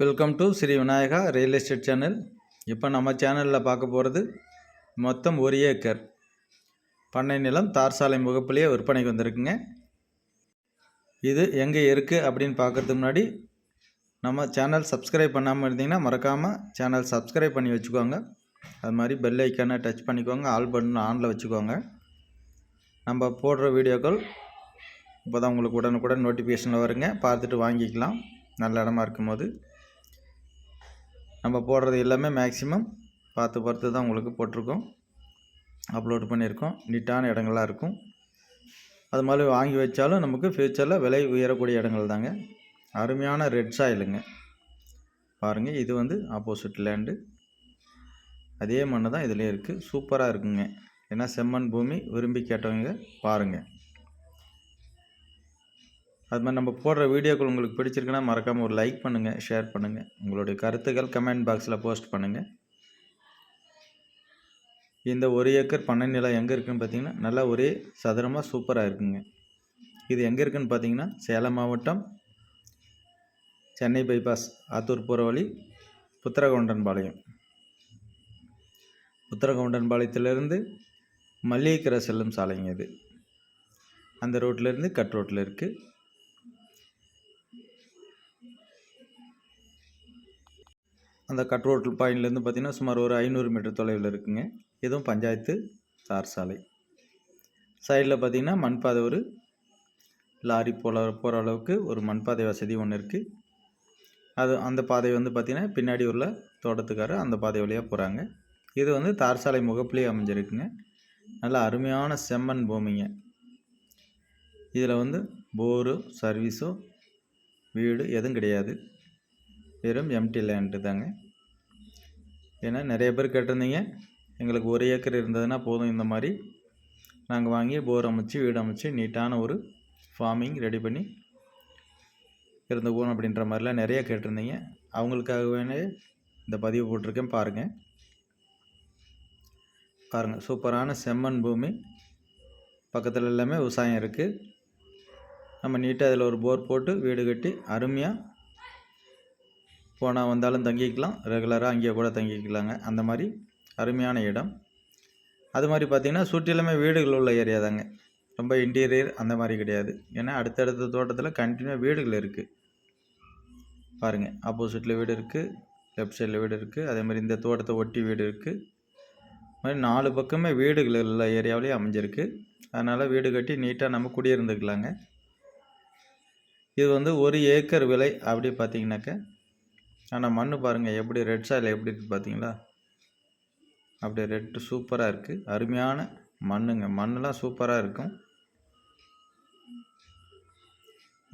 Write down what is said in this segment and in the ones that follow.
Welcome to Sri Vinayaka real estate channel இப்போ நம்ம சேனலில் பார்க்க போகிறது மொத்தம் ஒரு ஏக்கர். பண்ணை நிலம் தார் சாலை முகப்பிலேயே விற்பனைக்கு வந்திருக்குங்க. இது எங்கே இருக்குது அப்படின்னு பார்க்குறதுக்கு முன்னாடி நம்ம சேனல் சப்ஸ்கிரைப் பண்ணாமல் இருந்தீங்கன்னா மறக்காமல் சேனல் சப்ஸ்கிரைப் பண்ணி வச்சுக்கோங்க. அது மாதிரி பெல் ஐக்கானை டச் பண்ணிக்கோங்க. ஆல் பட்டன் ஆனில் வச்சுக்கோங்க. நம்ம போடுற வீடியோக்கள் இப்போ தான் உங்களுக்கு உடனுக்குடன் நோட்டிஃபிகேஷனில் வருங்க. பார்த்துட்டு வாங்கிக்கலாம். நல்ல இடமா இருக்கும்போது. நம்ம போடுறது எல்லாமே மேக்ஸிமம் பார்த்து பார்த்து தான் உங்களுக்கு போட்டிருக்கோம். அப்லோட் பண்ணியிருக்கோம். நீட்டான இடங்களாக இருக்கும். அது மாதிரி வாங்கி வச்சாலும் நமக்கு ஃப்யூச்சரில் விலை உயரக்கூடிய இடங்கள் தாங்க. அருமையான ரெட் சாயிலுங்க பாருங்கள் இது வந்து ஆப்போசிட் லேண்டு அதே மண்ணு தான் இதுலேயே இருக்குது சூப்பராக இருக்குங்க. ஏன்னா செம்மண் பூமி விரும்பி கேட்டவங்க பாருங்கள் அது மாதிரி நம்ம போடுற வீடியோக்கள் உங்களுக்கு பிடிச்சிருக்குன்னா மறக்காமல் ஒரு லைக் பண்ணுங்கள் ஷேர் பண்ணுங்கள் உங்களுடைய கருத்துக்கள் கமெண்ட் பாக்ஸில் போஸ்ட் பண்ணுங்கள் இந்த ஒரு ஏக்கர் பண்ணை நிலம் எங்கே இருக்குதுன்னு பார்த்தீங்கன்னா நல்லா ஒரே சதுரமாக சூப்பராக இருக்குங்க. இது எங்கே இருக்குதுன்னு பார்த்தீங்கன்னா சேலம் மாவட்டம் சென்னை பைபாஸ் ஆத்தூர் போகிற வழி புத்திரகவுண்டன்பாளையம். புத்திரகவுண்டன்பாளையத்திலேருந்து மல்லிகைக்கரை செல்லும் சாலைங்க இது. அந்த ரோட்லேருந்து கட் ரோட்டில் இருக்குது அந்த கட் பாயிண்ட்லேருந்து பார்த்தீங்கன்னா சுமார் ஒரு ஐநூறு மீட்டர் தொலைவில் இருக்குங்க. இதுவும் பஞ்சாயத்து தார் சாலை. சைடில் பார்த்தீங்கன்னா மண்பாதை ஒரு லாரி போல போகிற அளவுக்கு ஒரு மண்பாதை வசதி ஒன்று இருக்குது அது அந்த பாதை வந்து பார்த்திங்கன்னா பின்னாடி உள்ள தோட்டத்துக்காரர் அந்த பாதை வழியாக போகிறாங்க இது வந்து தார் சாலை முகப்புலேயே அமைஞ்சிருக்குங்க. நல்ல அருமையான செம்மண் பூமிங்க. இதில் வந்து போரு சர்வீஸோ வீடு எதுவும் கிடையாது. வெறும் எம்டி லேண்டு தாங்க. ஏன்னா நிறைய பேர் கேட்டிருந்தீங்க எங்களுக்கு ஒரு ஏக்கர் இருந்ததுன்னா போதும் இந்த மாதிரி. நாங்கள் வாங்கி போர் அமைச்சு வீடு அமைச்சு நீட்டான ஒரு ஃபார்மிங் ரெடி பண்ணி இருந்துக்குவோம் அப்படின்ற மாதிரிலாம் நிறைய கேட்டிருந்தீங்க. அவங்களுக்காகவே இந்த பதிவு போட்டிருக்கேன் பாருங்கள் பாருங்கள் சூப்பரான செம்மண் பூமி. பக்கத்தில் எல்லாமே விவசாயம் இருக்குது நம்ம நீட்டாக அதில் ஒரு போர் போட்டு வீடு கட்டி அருமையாக போனால் வந்தாலும் தங்கிக்கலாம் ரெகுலராக அங்கேயே கூட தங்கிக்கலாங்க. அந்த மாதிரி அருமையான இடம். அது மாதிரி பார்த்திங்கன்னா சுற்றிலுமே வீடுகள் உள்ள ஏரியா தாங்க. ரொம்ப இன்டீரியர் அந்த மாதிரி கிடையாது. ஏன்னா அடுத்தடுத்த தோட்டத்தில் கண்டினியூ வீடுகள் இருக்குது பாருங்கள் ஆப்போசிட்டில் வீடு இருக்குது லெஃப்ட் சைடில் வீடு இருக்குது அதே மாதிரி இந்த தோட்டத்தை ஒட்டி வீடு இருக்குது மாதிரி நாலு பக்கமே வீடுகள் உள்ள ஏரியாவிலேயே அமைஞ்சிருக்கு. அதனால் வீடு கட்டி நீட்டாக நம்ம குடியிருந்துக்கலாங்க. இது வந்து ஒரு ஏக்கர் விலை அப்படி பார்த்தீங்கன்னாக்க ஆனால் மண் பாருங்கள் எப்படி ரெட் சாயில் எப்படி இருக்குது பார்த்தீங்களா அப்படியே ரெட்டு சூப்பராக இருக்குது அருமையான மண்ணுங்க. மண்ணெலாம் சூப்பராக இருக்கும்.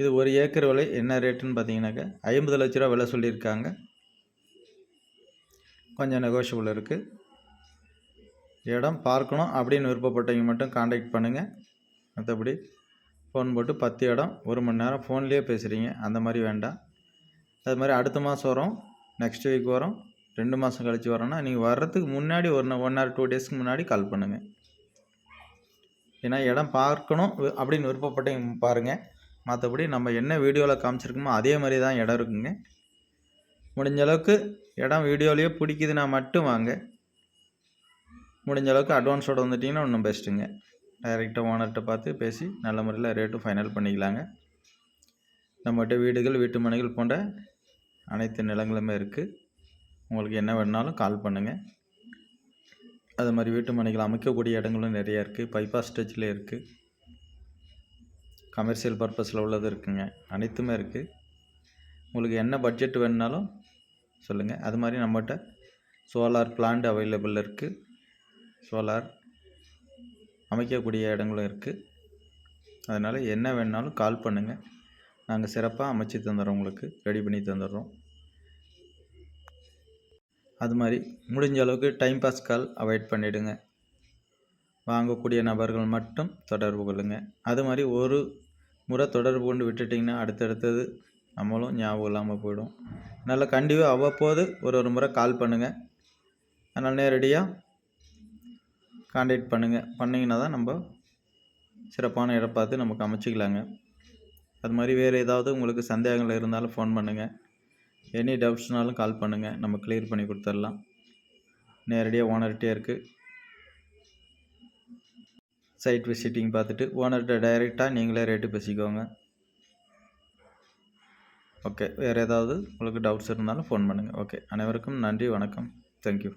இது ஒரு ஏக்கர் விலை என்ன ரேட்டுன்னு பார்த்தீங்கன்னாக்கா ஐம்பது லட்ச ரூபா விலை சொல்லியிருக்காங்க. கொஞ்சம் நெகோஷியபிள் இருக்குது இடம் பார்க்கணும் அப்படின்னு விருப்பப்பட்டவங்க மட்டும் காண்டாக்ட் பண்ணுங்கள் மற்றபடி ஃபோன் போட்டு பத்து இடம் ஒரு மணி நேரம் ஃபோன்லேயே பேசுகிறீங்க அந்த மாதிரி வேண்டாம். அது மாதிரி அடுத்த மாதம் வரும். நெக்ஸ்ட் வீக் வரோம். ரெண்டு மாதம் கழித்து வரோன்னா நீங்கள் வர்றதுக்கு முன்னாடி ஒரு ஒன் ஆர் டூ டேஸ்க்கு முன்னாடி கால் பண்ணுங்கள் ஏன்னா இடம் பார்க்கணும் அப்படின்னு விருப்பப்பட்டவங்க பாருங்கள் மற்றபடி நம்ம என்ன வீடியோவில் காமிச்சிருக்கோமோ அதே மாதிரி தான் இடம் இருக்குங்க. முடிஞ்ச அளவுக்கு இடம் வீடியோலேயே பிடிக்குதுன்னா மட்டும் வாங்க. முடிஞ்ச அளவுக்கு அட்வான்ஸோடு வந்துட்டிங்கன்னா இன்னும் பெஸ்ட்டுங்க டைரெக்டாக ஓனர்கிட்ட பார்த்து பேசி நல்ல முறையில் ரேட்டும் ஃபைனல் பண்ணிக்கலாங்க. நம்மகிட்ட வீடுகள் வீட்டு மனைகள் போன்ற அனைத்து நிலங்களுமே இருக்குது உங்களுக்கு என்ன வேணுனாலும் கால் பண்ணுங்கள் அது மாதிரி வீட்டு மனைகள் அமைக்கக்கூடிய இடங்களும் நிறைய இருக்குது பைபாஸ் ஸ்டேஜில் இருக்குது கமர்ஷியல் பர்பஸில் உள்ளது இருக்குங்க. அனைத்துமே இருக்குது உங்களுக்கு என்ன பட்ஜெட் வேணுனாலும் சொல்லுங்கள் அது மாதிரி நம்மகிட்ட சோலார் பிளான்ட் அவைலபிள் இருக்குது சோலார் அமைக்கக்கூடிய இடங்களும் இருக்குது அதனால் என்ன வேணுனாலும் கால் பண்ணுங்கள் நாங்கள் சிறப்பாக அமைச்சு தந்துடுறோம் உங்களுக்கு. ரெடி பண்ணி தந்துடுறோம் அது மாதிரி முடிஞ்ச அளவுக்கு டைம் பாஸ் கால் அவாய்ட் பண்ணிவிடுங்க வாங்கக்கூடிய நபர்கள் மட்டும் தொடர்பு கொள்ளுங்க. அது மாதிரி ஒரு முறை தொடர்பு கொண்டு விட்டுட்டிங்கன்னா அடுத்தடுத்தது நம்மளும் ஞாபகம் இல்லாமல் போயிடும். நல்லா கண்டிப்பாக அவ்வப்போது ஒரு ஒரு முறை கால் பண்ணுங்கள் அதனால் நேரடியாக காண்டாக்ட் பண்ணுங்கள் பண்ணிங்கன்னா தான் நம்ம சிறப்பான இடம் பார்த்து நமக்கு அமைச்சிக்கலாங்க. அது மாதிரி வேறு ஏதாவது உங்களுக்கு சந்தேகங்கள் இருந்தாலும் ஃபோன் பண்ணுங்கள் எனி டவுட்ஸ்னாலும் கால் பண்ணுங்கள் நம்ம கிளியர் பண்ணி கொடுத்துடலாம். நேரடியாக ஓனர்கிட்டே இருக்குது சைட் விசிட்டிங் பார்த்துட்டு ஓனர்கிட்ட டைரெக்டாக நீங்களே ரேட்டு பேசிக்கோங்க. ஓகே வேறு ஏதாவது உங்களுக்கு டவுட்ஸ் இருந்தாலும் ஃபோன் பண்ணுங்கள் ஓகே அனைவருக்கும் நன்றி வணக்கம். தேங்க்யூ